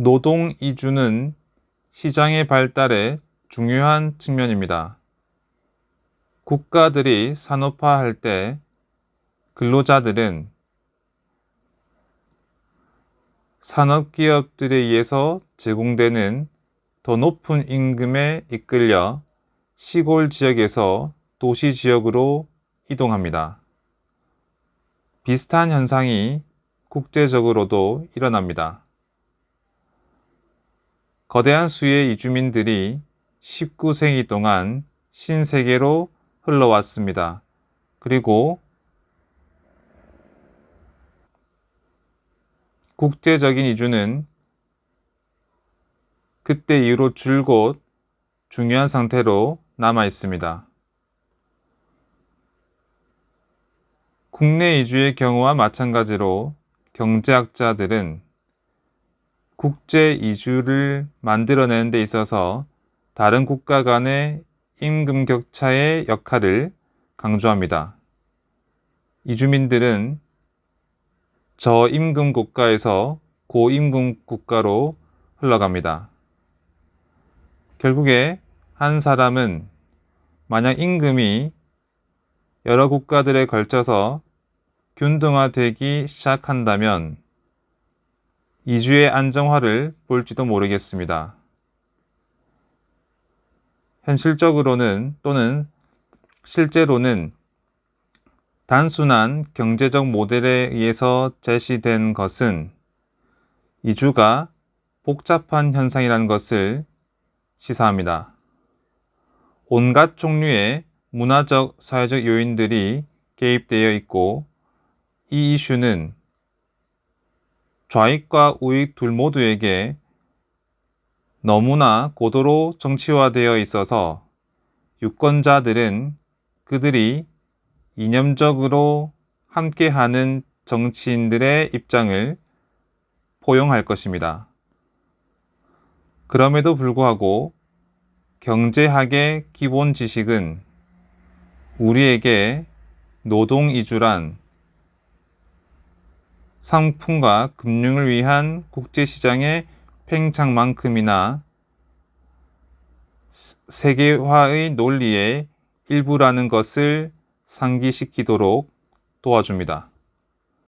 노동 이주는 시장의 발달에 중요한 측면입니다. 국가들이 산업화할 때 근로자들은 산업기업들에 의해서 제공되는 더 높은 임금에 이끌려 시골 지역에서 도시 지역으로 이동합니다. 비슷한 현상이 국제적으로도 일어납니다. 거대한 수의 이주민들이 19세기 동안 신세계로 흘러왔습니다. 그리고 국제적인 이주는 그때 이후로 줄곧 중요한 상태로 남아 있습니다. 국내 이주의 경우와 마찬가지로 경제학자들은 국제 이주를 만들어내는 데 있어서 다른 국가 간의 임금 격차의 역할을 강조합니다. 이주민들은 저임금 국가에서 고임금 국가로 흘러갑니다. 결국에 한 사람은 만약 임금이 여러 국가들에 걸쳐서 균등화되기 시작한다면 이주의 안정화를 볼지도 모르겠습니다. 현실적으로는 또는 실제로는 단순한 경제적 모델에 의해서 제시된 것은 이주가 복잡한 현상이라는 것을 시사합니다. 온갖 종류의 문화적, 사회적 요인들이 개입되어 있고 이 이슈는 좌익과 우익 둘 모두에게 너무나 고도로 정치화되어 있어서 유권자들은 그들이 이념적으로 함께하는 정치인들의 입장을 포용할 것입니다. 그럼에도 불구하고 경제학의 기본 지식은 우리에게 노동 이주란 상품과 금융을 위한 국제시장의 팽창만큼이나 세계화의 논리의 일부라는 것을 상기시키도록 도와줍니다.